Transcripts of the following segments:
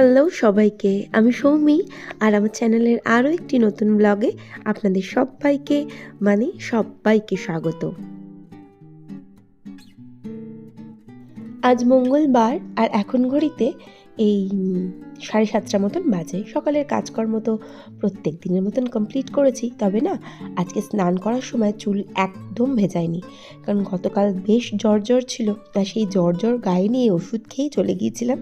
Hello সবাইকে, আমি সৌমি আর আমার চ্যানেলের আরও একটি নতুন ব্লগে আপনাদের সবাইকে মানে সবাইকে স্বাগত। আজ মঙ্গলবার আর এখন ঘড়িতে এই সাড়ে সাতটা মতন বাজে। সকালের কাজকর্ম তো প্রত্যেক দিনের মতন কমপ্লিট করেছি, তবে না, আজকে স্নান করার সময় চুল একদম ভেজায়নি। কারণ গতকাল বেশ জ্বর জ্বর ছিল, তা সেই জ্বর জ্বর গায়ে নিয়ে ওষুধ খেয়েই চলে গিয়েছিলাম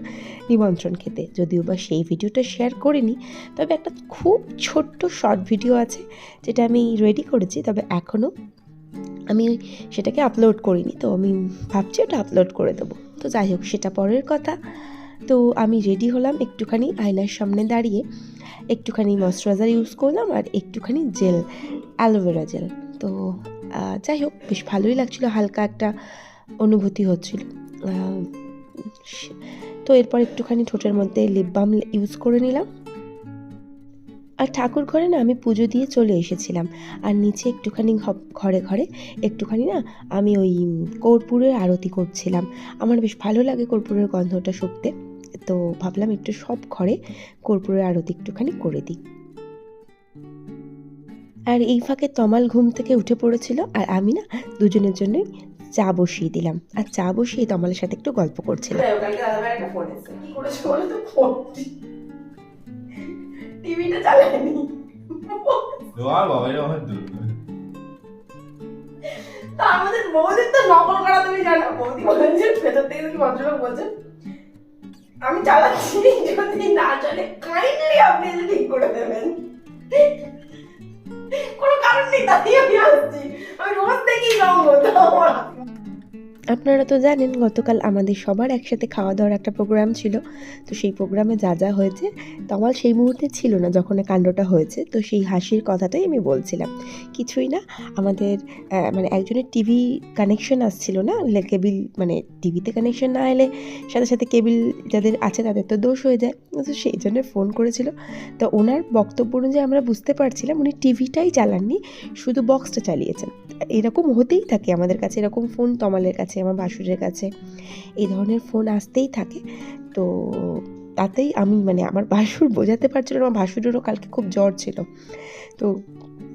নিমন্ত্রণ খেতে। যদিও বা সেই ভিডিওটা শেয়ার করিনি, তবে একটা খুব ছোট্ট শর্ট ভিডিও আছে, যেটা আমি রেডি করেছি, তবে এখনও আমি সেটাকে আপলোড করিনি। তো আমি ভাবছি ওটা আপলোড করে দেবো। তো যাই হোক, সেটা পরের কথা। তো আমি রেডি হলাম একটুখানি আয়নার সামনে দাঁড়িয়ে, একটুখানি ময়শ্চারাইজার ইউজ করলাম আর একটুখানি জেল অ্যালোভেরা জেল তো যাই হোক, বেশ ভালোই লাগছিল, হালকা একটা অনুভূতি হচ্ছিল। তো এরপর একটুখানি ঠোঁটের মধ্যে লিপ বাম ইউজ করে নিলাম। আর ঠাকুর ঘরে না আমি পুজো দিয়ে চলে এসেছিলাম। আর নিচে একটুখানি ঘরে ঘরে একটুখানি না আমি ওই কর্পূরের আরতি করছিলাম। আমার বেশ ভালো লাগে কর্পূরের গন্ধটা শুকতে। তো ভাবলাম একটু সব ঘরে কর্পূরের আরতি একটুখানি করে দিই আর এই ফাঁকে তমাল ঘুম থেকে উঠে পড়েছিল আর আমি না দুজনের জন্যই চা বসিয়ে দিলাম আর চা বসিয়ে তমালের সাথে একটু গল্প করছিলাম যাই হোক, কালকে দাদাভাইয়ের একটা ফোন এসেছে। কি করেছে বলো তো? ফোনটি। টিভিটা চালায়নি। আর বাবা এটা আমার দূর তা আমাদের বৌদির তো নকল করা তুমি জানো বৌদি বলেন যে ভেতর থেকে দেখি ভদ্রলোক বলছেন আমি চালাচ্ছি, যদি না চলে কাইন্ডলি আপনি এটা ঠিক করে দেবেন কোনো কারণ নেই, তাই আমি আসছি আমি রোজ রঙ হতো আমার। আপনারা তো জানেন, গতকাল আমাদের সবার একসাথে খাওয়া দাওয়ার একটা প্রোগ্রাম ছিল। তো সেই প্রোগ্রামে যা যা হয়েছে, তমাল সেই মুহূর্তে ছিল না যখন কাণ্ডটা হয়েছে। তো সেই হাসির কথাটাই আমি বলছিলাম। কিছুই না, আমাদের মানে একজনের টিভি কানেকশন আসছিল না? কেবিল মানে টিভিতে কানেকশন না এলে সাথে সাথে কেবিল যাদের আছে তাদের তো দোষ হয়ে যায়। তো সেই জন্য ফোন করেছিল। তো ওনার বক্তব্য অনুযায়ী আমরা বুঝতে পারছিলাম, উনি টিভিটাই চালাননি, শুধু বক্সটা চালিয়েছেন। এরকম হতেই থাকে আমাদের কাছে, এরকম ফোন তমালের কাছে। আমার বাসুরের কাছে। এই ধরনের ফোন আসতেই থাকে। তো তাতেই আমি মানে আমার বাসুর বোঝাতে পারছিল আমার ভাসুরেরও কালকে খুব জ্বর ছিল। তো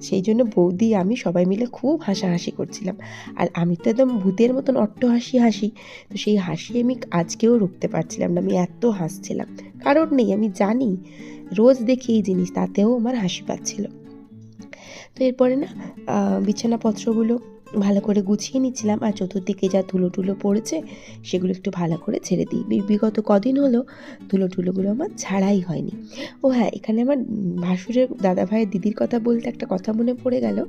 সেই জন্য বৌদি, আমি সবাই মিলে খুব হাসাহাসি করছিলাম। আর আমি তো একদম ভূতের মতন অট্ট হাসি হাসি। তো সেই হাসি আমি আজকেও রুখতে পারছিলাম না, আমি এত হাসছিলাম। কারণ নেই, আমি জানি, রোজ দেখি এই জিনিস, তাতেও আমার হাসি পাচ্ছিল। তো এরপরে না বিছানাপত্রগুলো ভালো করে গুছিয়ে নিচ্ছিলাম আর চতুর্দিকে যা ধুলো টুলো পড়েছে সেগুলো একটু ভালো করে ছেড়ে দিই। বিগত কদিন হলো ধুলো টুলোগুলো আমার ছাড়াই হয়নি। ও হ্যাঁ এখানে আমার ভাসুরের দাদা ভাইয়ের দিদির কথা বলতে একটা কথা মনে পড়ে গেল।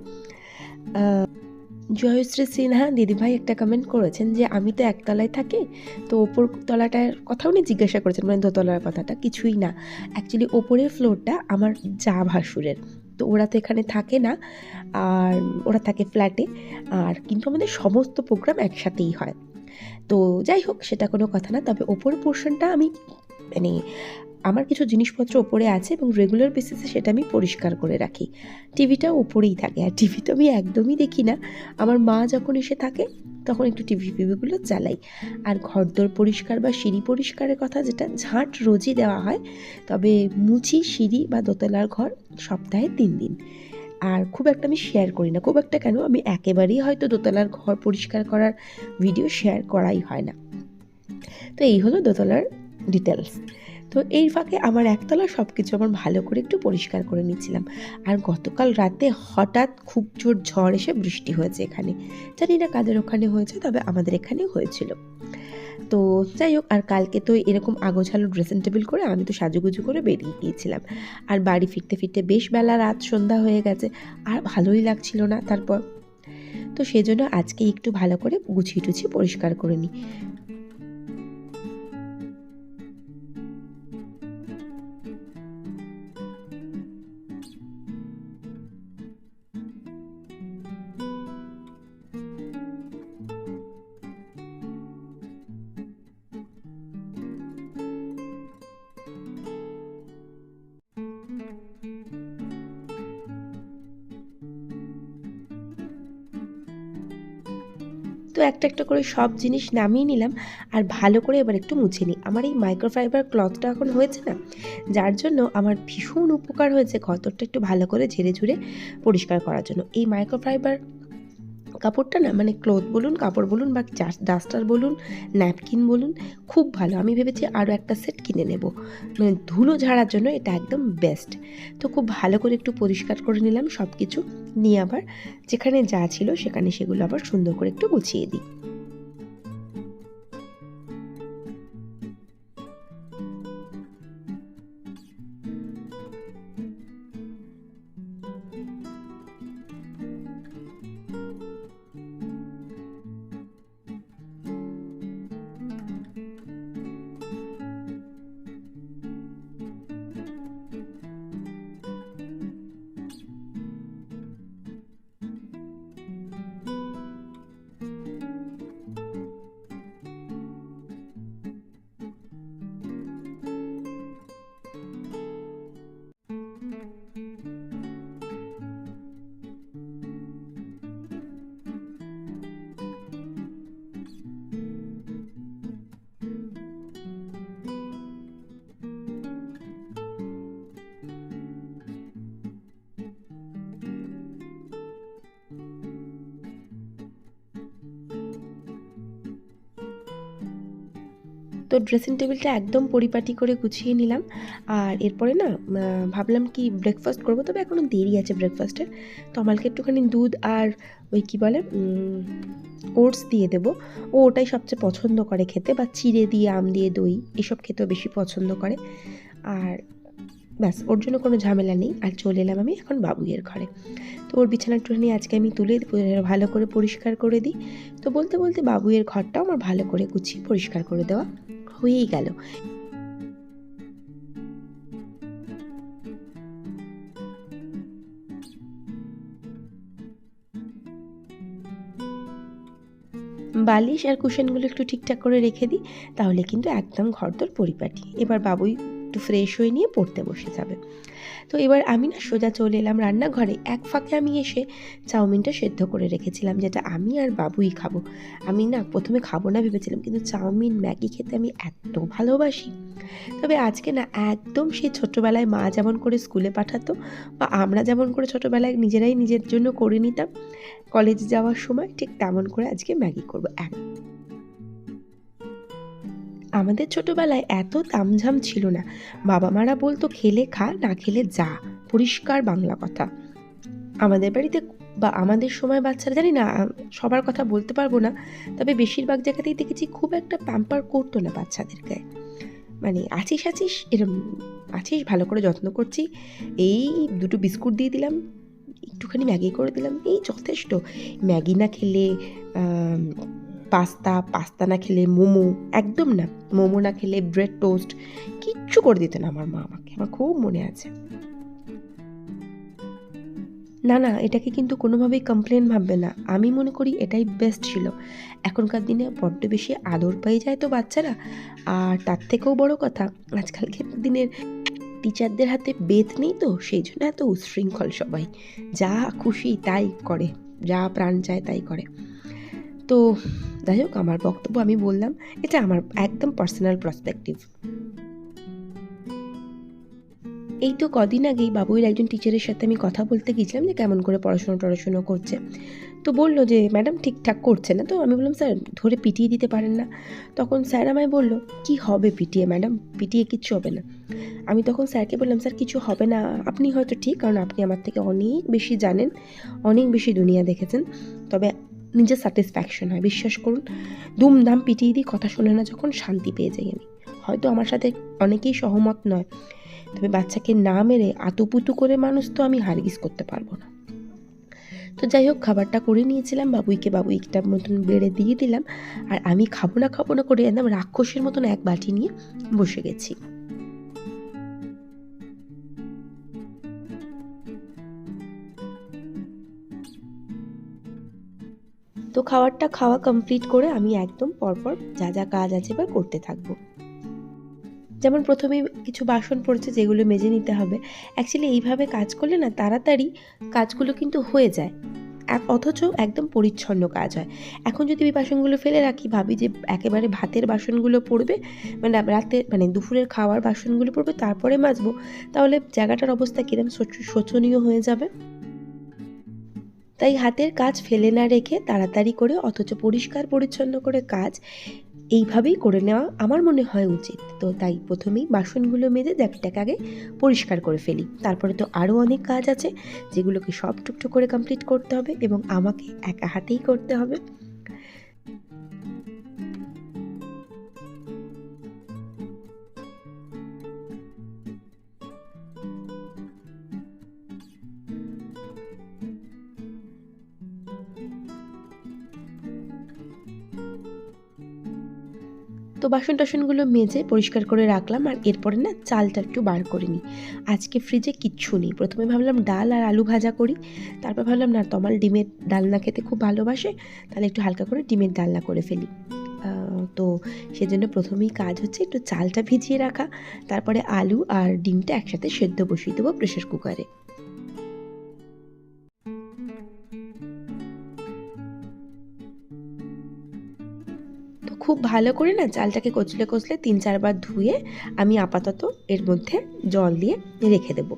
জয়শ্রী সিনহা দিদিভাই একটা কমেন্ট করেছেন যে, আমি তো একতলায় থাকি, তো ওপর তলাটার কথা উনি জিজ্ঞাসা করেছেন মানে দোতলার কথাটা কিছুই না। অ্যাকচুয়ালি ওপরের ফ্লোরটা আমার যা ভাসুরের। তো ওরা তো এখানে থাকে না, আর ওরা থাকে ফ্ল্যাটে আর কিন্তু আমাদের সমস্ত প্রোগ্রাম একসাথেই হয়। তো যাই হোক, সেটা কোনো কথা না, তবে ওপর পোর্শনটা আমি মানে আমার কিছু জিনিসপত্র ওপরে আছে এবং রেগুলার বেসিসে সেটা আমি পরিষ্কার করে রাখি। টিভিটা ওপরেই থাকে আর টিভি তো আমি একদমই দেখি না। আমার মা যখন এসে থাকে, তখন একটু টিভি ফিভিগুলো চালাই। আর ঘরদোর পরিষ্কার বা সিঁড়ি পরিষ্কারের কথা যেটা, ঝাঁট রোজই দেওয়া হয়। তবে মুছি সিঁড়ি বা দোতলার ঘর সপ্তাহে তিন দিন। আর খুব একটা আমি শেয়ার করি না। খুব একটা কেন? আমি একেবারেই হয়তো দোতলার ঘর পরিষ্কার করার ভিডিও শেয়ার করাই হয় না। তো এই হলো দোতলার ডিটেলস তো এই ফাঁকে আমার একতলা সব কিছু আমার ভালো করে একটু পরিষ্কার করে নিচ্ছিলাম। আর গতকাল রাতে হঠাৎ খুব জোর ঝড় এসে বৃষ্টি হয়েছে এখানে। জানি না কাদের ওখানে হয়েছে, তবে আমাদের এখানে হয়েছিল। তো যাই হোক, আর কালকে তো এরকম আগোছালো ড্রেসিং টেবিল করে আমি তো সাজুগুজু করে বেরিয়ে গিয়েছিলাম। আর বাড়ি ফিরতে ফিরতে বেশ বেলা রাত সন্ধ্যা হয়ে গেছে, আর ভালোই লাগছিল না তারপর। তো সেজন্য আজকে একটু ভালো করে গুছিয়ে টুছিয়ে পরিষ্কার করে নিই। তো একটা একটা করে সব জিনিস নামিয়ে নিলাম আর ভালো করে এবার একটু মুছে নিই। আমার এই মাইক্রোফাইবার ক্লথটা এখন হয়েছে না, যার জন্য আমার ভীষণ উপকার হয়েছে ঘতরটা একটু ভালো করে ঝেড়ে ঝুড়ে পরিষ্কার করার জন্য। এই মাইক্রোফাইবার কাপড়টা না মানে ক্লোথ বলুন, কাপড় বলুন বা ডাস্টার বলুন ন্যাপকিন বলুন, খুব ভালো। আমি ভেবেছি আরও একটা সেট কিনে নেব। মানে ধুলো ঝাড়ার জন্য এটা একদম বেস্ট তো খুব ভালো করে একটু পরিষ্কার করে নিলাম সব কিছু নিয়ে আবার যেখানে যা ছিল সেখানে সেগুলো আবার সুন্দর করে একটু গুছিয়ে দিই। তো ড্রেসিং টেবিলটা একদম পরিপাটি করে গুছিয়ে নিলাম। আর এরপরে না ভাবলাম কি ব্রেকফাস্ট করব, তবে এখনও দেরি আছে ব্রেকফাস্টের তো আমাকে একটুখানি দুধ আর ওই কি বলে ওটস দিয়ে দেবো। ও ওটাই সবচেয়ে পছন্দ করে খেতে, বা চিড়ে দিয়ে, আম দিয়ে, দই, এসব খেতেও বেশি পছন্দ করে। আর ব্যাস, ওর জন্য কোনো ঝামেলা নেই। আর চলে এলাম আমি এখন বাবুইয়ের ঘরে। তো ওর বিছানা একটুখানি আজকে আমি তুলে ভালো করে পরিষ্কার করে দিই। তো বলতে বলতে বাবুইয়ের ঘরটাও আমার ভালো করে গুছিয়ে পরিষ্কার করে দেওয়া। হয়েই গেল। বালিশ আর কুশনগুলো একটু ঠিকঠাক করে রেখে দিই, তাহলে কিন্তু একদম ঘরদোর পরিপাটি। এবার বাবুই একটু ফ্রেশ হয়ে নিয়ে পড়তে বসে যাবে। তো এবার আমি না সোজা চলে এলাম রান্নাঘরে। এক ফাঁকে আমি এসে চাউমিনটা সেদ্ধ করে রেখেছিলাম, যেটা আমি আর বাবুই খাব। আমি না প্রথমে খাব না ভেবেছিলাম, কিন্তু চাউমিন, ম্যাগি খেতে আমি এত ভালোবাসি। তবে আজকে না একদম সেই ছোটোবেলায় মা যেমন করে স্কুলে পাঠাতো, বা আমরা যেমন করে ছোটোবেলায় নিজেরাই নিজের জন্য করে নিতাম, কলেজ যাওয়ার সময় ঠিক তেমন করে আজকে ম্যাগি করব। এক আমাদের ছোটোবেলায় এত তামঝাম ছিল না। বাবা মারা বলতো, খেলে খা, না খেলে যা। পরিষ্কার বাংলা কথা। আমাদের বাড়িতে বা আমাদের সময় বাচ্চারা, জানি না সবার কথা বলতে পারব না, তবে বেশিরভাগ জায়গাতেই দেখেছি খুব একটা প্যাম্পার করতো না বাচ্চাদেরকে। মানে আছিস আছিস? এরম, আছিস, ভালো করে যত্ন করছি। এই দুটো বিস্কুট দিয়ে দিলাম, একটুখানি ম্যাগি করে দিলাম, এই যথেষ্ট। ম্যাগি না খেলে পাস্তা পাস্তা না খেলে মোমো, একদম না। মোমো না খেলে ব্রেড টোস্ট কিচ্ছু করে দিত না আমার মা আমাকে। আমার খুব মনে আছে। না না, এটাকে কিন্তু কোনোভাবেই কমপ্লেন ভাববে না। আমি মনে করি এটাই বেস্ট ছিল। এখনকার দিনে বড্ড বেশি আদর পেয়ে যায় তো বাচ্চারা। আর তার থেকেও বড় কথা, আজকালকার দিনের টিচারদের হাতে বেত নেই তো, সেই জন্য এত উচ্ছৃঙ্খল সবাই। যা খুশি তাই করে, যা প্রাণ চায় তাই করে। তো যাই হোক, আমার বক্তব্য আমি বললাম, এটা আমার একদম পার্সোনাল পার্সপেক্টিভ এই তো কদিন আগেই বাবুইয়ের একজন টিচারের সাথে আমি কথা বলতে গিয়েছিলাম যে কেমন করে পড়াশোনা টড়াশুনো করছে। তো বলল যে ম্যাডাম ঠিকঠাক করছে না তো? আমি বললাম স্যার ধরে পিটিয়ে দিতে পারেন না। তখন স্যার আমায় বলল, কি হবে পিটিয়ে ম্যাডাম পিটিয়ে কিচ্ছু হবে না। আমি তখন স্যারকে বললাম স্যার কিছু হবে না। আপনি হয়তো ঠিক, কারণ আপনি আমার থেকে অনেক বেশি জানেন, অনেক বেশি দুনিয়া দেখেছেন। তবে নিজের স্যাটিসফ্যাকশন হয়। বিশ্বাস করুন দুমদাম পিটিয়ে দিই কথা শুনে না যখন শান্তি পেয়ে যাই আমি। হয়তো আমার সাথে অনেকেই সহমত নয়, তবে বাচ্চাকে না মেরে আতুপুতু করে মানুষ তো আমি হারগিস করতে পারব না। তো যাই হোক, খাবারটা করে নিয়েছিলাম, বাবুইকে বাবুইটা মতন বেড়ে দিয়ে দিলাম, আর আমি খাব না খাব না করে একদম রাক্ষসের মতন এক বাটি নিয়ে বসে গেছি। তো খাবারটা খাওয়া কমপ্লিট করে আমি একদম পরপর যা যা কাজ আছে এবার করতে থাকব। যেমন প্রথমেই কিছু বাসন পড়েছে যেগুলো মেজে নিতে হবে। অ্যাকচুয়ালি এইভাবে কাজ করলে না তাড়াতাড়ি কাজগুলো কিন্তু হয়ে যায়। অথচ একদম পরিচ্ছন্ন কাজ হয়। এখন যদি ওই বাসনগুলো ফেলে রাখি, ভাবি যে একেবারে ভাতের বাসনগুলো পড়বে মানে রাতে মানে দুপুরের খাওয়ার বাসনগুলো পড়বে, তারপরে মাজবো, তাহলে জায়গাটার অবস্থা কিরম শোচনীয় হয়ে যাবে। তাই হাতের কাজ ফেলে না রেখে তাড়াতাড়ি করে অথচ পরিষ্কার পরিচ্ছন্ন করে কাজ এইভাবেই করে নেওয়া আমার মনে হয় উচিত। তো তাই প্রথমেই বাসনগুলো মেজে দেখটাকে আগে পরিষ্কার করে ফেলি। তারপরে তো আরও অনেক কাজ আছে, যেগুলোকে সব টুকটুক করে কমপ্লিট করতে হবে এবং আমাকে একা হাতেই করতে হবে। তো বাসন টাসনগুলো মেজে পরিষ্কার করে রাখলাম আর এরপরে না চালটা একটু বার করে নিই। আজকে ফ্রিজে কিচ্ছু নেই। প্রথমে ভাবলাম ডাল আর আলু ভাজা করি। তারপর ভাবলাম, না, তমাল ডিমের ডালনা খেতে খুব ভালোবাসে, তাহলে একটু হালকা করে ডিমের ডালনা করে ফেলি। তো সেজন্য প্রথমেই কাজ হচ্ছে একটু চালটা ভিজিয়ে রাখা। তারপরে আলু আর ডিমটা একসাথে সেদ্ধ বসিয়ে দেবো প্রেশার কুকারে খুব ভালো করে না চালটাকে কচলে কচলে তিন চারবার ধুয়ে আমি আপাতত এর মধ্যে জল দিয়ে রেখে দেব।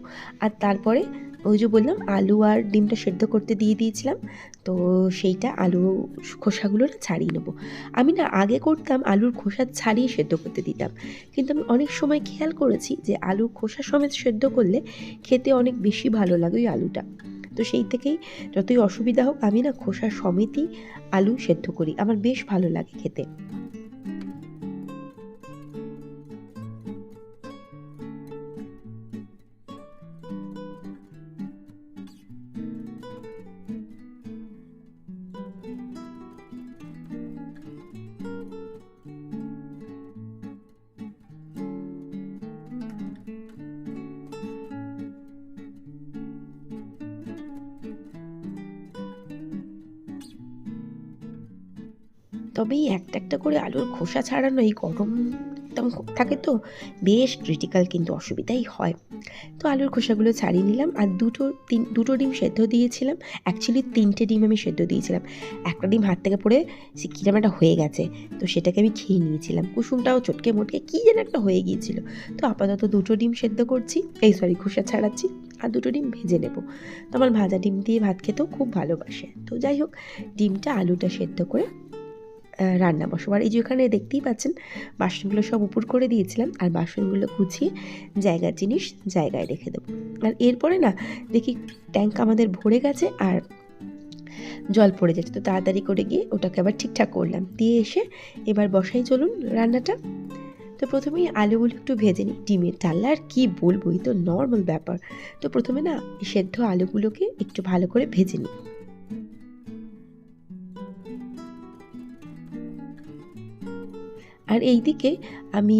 আর তারপরে ওই যে বললাম আলু আর ডিমটা সেদ্ধ করতে দিয়ে দিয়েছিলাম, তো সেইটা আলু খোসাগুলো না ছাড়িয়ে নেব। আমি না আগে করতাম আলুর খোসা ছাড়িয়ে সেদ্ধ করতে দিতাম, কিন্তু আমি অনেক সময় খেয়াল করেছি যে আলুর খোসা সমেত সেদ্ধ করলে খেতে অনেক বেশি ভালো লাগে ওই আলুটা। তো সেই থেকেই যতই অসুবিধা হোক আমি না খোসা সমেতই আলু সেদ্ধ করি, আমার বেশ ভালো লাগে খেতে। তবে এই একটা একটা করে আলুর খোসা ছাড়ানো এই গরম একদম থাকে তো, বেশ ক্রিটিক্যাল কিন্তু অসুবিধাই হয়। তো আলুর খোসাগুলো ছাড়িয়ে নিলাম আর দুটো তিন, দুটো ডিম সেদ্ধ দিয়েছিলাম। অ্যাকচুয়ালি তিনটে ডিম আমি সেদ্ধ দিয়েছিলাম। একটা ডিম হাত থেকে পড়ে সে কিরম একটা হয়ে গেছে, তো সেটাকে আমি খেয়ে নিয়েছিলাম। কুসুমটাও চটকে মোটকে কী যেন একটা হয়ে গিয়েছিল। তো আপাতত দুটো ডিম সেদ্ধ করছি, এই সরি খোসা ছাড়াচ্ছি আর দুটো ডিম ভেজে নেব। তো আমার ভাজা ডিম দিয়ে ভাত খেতেও খুব ভালোবাসে। তো যাই হোক, ডিমটা আলুটা সেদ্ধ করে রান্না বসাবো। আর এই যে ওখানে দেখতেই পাচ্ছেন, বাসনগুলো সব উপর করে দিয়েছিলাম, আর বাসনগুলো গুছিয়ে জায়গার জিনিস জায়গায় রেখে দেবো। আর এরপরে না, দেখি ট্যাঙ্ক আমাদের ভরে গেছে আর জল পড়ে যাচ্ছে। তো তাড়াতাড়ি করে গিয়ে ওটাকে আবার ঠিকঠাক করলাম। দিয়ে এসে এবার বসাই চলুন রান্নাটা। তো প্রথমেই আলুগুলো একটু ভেজে নিই। ডিমের ডাল্লা আর কী বলব, এই তো নর্মাল ব্যাপার। তো প্রথমে না, সেদ্ধ আলুগুলোকে একটু ভালো করে ভেজে নিই। আর এই দিকে আমি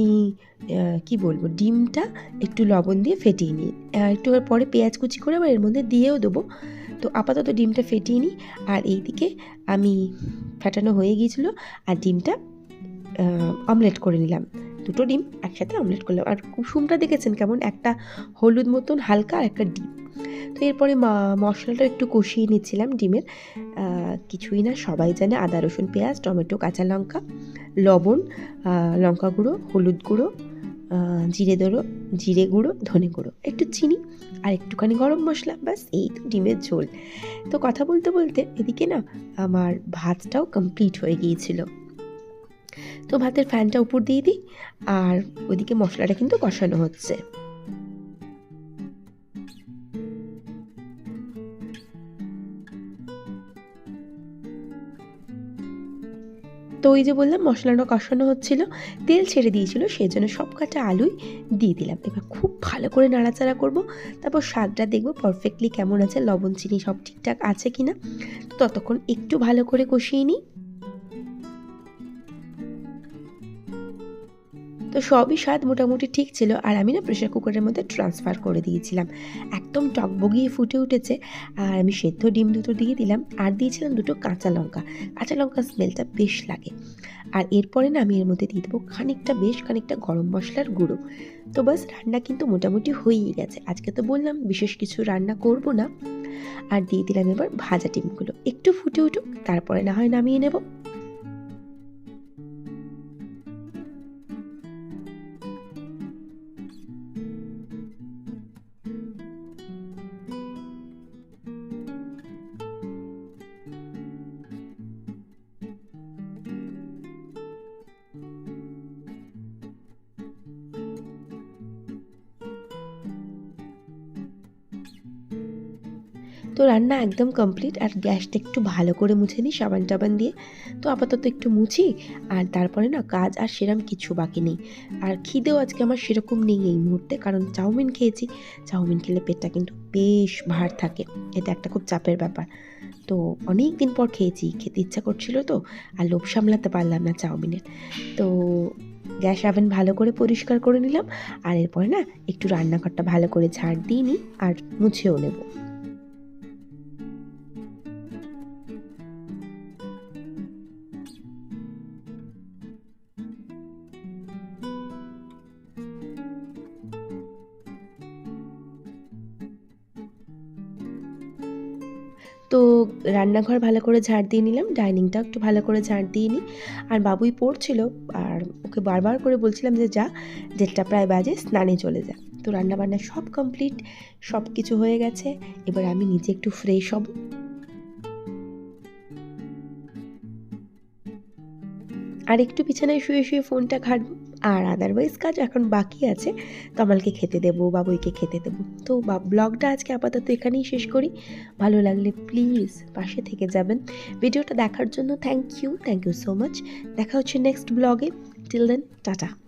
কি বলব, ডিমটা একটু লবণ দিয়ে ফেটিয়ে নিই। একটু পরে পেঁয়াজ কুচি করে আবার এর মধ্যে দিয়েও দেবো। তো আপাতত ডিমটা ফেটিয়ে নিই। আর এই দিকে আমি ফাটানো হয়ে গিয়েছিল আর ডিমটা অমলেট করে নিলাম। দুটো ডিম একসাথে অমলেট করলাম। আর কুসুমটা দেখেছেন কেমন? একটা হলুদ মতন হালকা আর একটা ডিম তো এরপরে মশলাটা একটু কষিয়ে নিচ্ছিলাম ডিমের। কিছুই না, সবাই জানে আদা, রসুন, পেঁয়াজ, টমেটো, কাঁচা লঙ্কা, লবণ লঙ্কা গুঁড়ো, হলুদ গুঁড়ো জিরে গুঁড়ো জিরে গুঁড়ো, ধনে গুঁড়ো, একটু চিনি আর একটুখানি গরম মশলা, ব্যাস, এই তো ডিমের ঝোল। তো কথা বলতে বলতে এদিকে না, আমার ভাতটাও কমপ্লিট হয়ে গিয়েছিল। তো ভাতের ফ্যানটা উপর দিয়ে দিই আর ওইদিকে মশলাটা কিন্তু কষানো হচ্ছে। তো ওই যে বললাম মশলাটা কষানো হচ্ছিল, তেল ছেড়ে দিয়েছিল সেই জন্য সব কাটা আলুই দিয়ে দিলাম। এবার খুব ভালো করে নাড়াচাড়া করব, তারপর স্বাদটা দেখব পারফেক্টলি কেমন আছে, লবণ, চিনি সব ঠিকঠাক আছে কি না ততক্ষণ একটু ভালো করে কষিয়ে নিই। তো সবই স্বাদ মোটামুটি ঠিক ছিল আর আমি না প্রেশার কুকারের মধ্যে ট্রান্সফার করে দিয়েছিলাম। একদম টকবগিয়ে ফুটে উঠেছে আর আমি সেদ্ধ ডিম দুটো দিয়ে দিলাম আর দিয়েছিলাম দুটো কাঁচা লঙ্কা। কাঁচা লঙ্কার স্মেলটা বেশ লাগে। আর এরপরে না আমি এর মধ্যে দিয়ে দেবো খানিকটা, বেশ খানিকটা গরম মশলার গুঁড়ো। তো বাস রান্না কিন্তু মোটামুটি হয়েই গেছে। আজকে তো বললাম বিশেষ কিছু রান্না করব না। আর দিয়ে দিলাম এবার ভাজা ডিমগুলো। একটু ফুটে উঠুক, তারপরে না হয় নামিয়ে নেব। তো রান্না একদম কমপ্লিট আর গ্যাসটা একটু ভালো করে মুছে নিই সাবান টাবান দিয়ে। তো আপাতত একটু মুছি, আর তারপরে না কাজ আর সেরম কিছু বাকি নেই। আর খিদেও আজকে আমার সেরকম নেই এই মুহূর্তে, কারণ চাউমিন খেয়েছি। চাউমিন খেলে পেটটা কিন্তু বেশ ভার থাকে, এটা একটা খুব চাপের ব্যাপার। তো অনেক দিন পর খেয়েছি, খেতে ইচ্ছা করছিল তো, আর লোভ সামলাতে পারলাম না চাউমিনের। তো গ্যাস ওভেন ভালো করে পরিষ্কার করে নিলাম, আর এরপরে না একটু রান্নাঘরটা ভালো করে ঝাড় দিয়ে নিই, আর মুছেও নেব। রান্নাঘর ভালো করে ঝাড় দিয়ে নিলাম, ডাইনিংটাও একটু ভালো করে ঝাড় দিয়ে নিই। আর বাবুই পড়ছিল, আর ওকে বারবার করে বলছিলাম যে যা, দেড়টা প্রায় বাজে, স্নানে চলে যা। তো রান্নাবান্না সব কমপ্লিট সব কিছু হয়ে গেছে, এবার আমি নিজে একটু ফ্রেশ হব। আর একটু বিছানায় শুয়ে শুয়ে ফোনটা ঘাটবো। আর আদারওয়াইজ কাজ এখন বাকি আছে। তমালকে খেতে দেবো, বাবুইকে খেতে দেবো। তো বা ব্লগটা আজকে আপাতত এখানেই শেষ করি। ভালো লাগলে প্লিজ পাশে থেকে যাবেন। ভিডিওটা দেখার জন্য thank you thank you so much দেখা হচ্ছে নেক্সট ব্লগে টিল দেন টাটা।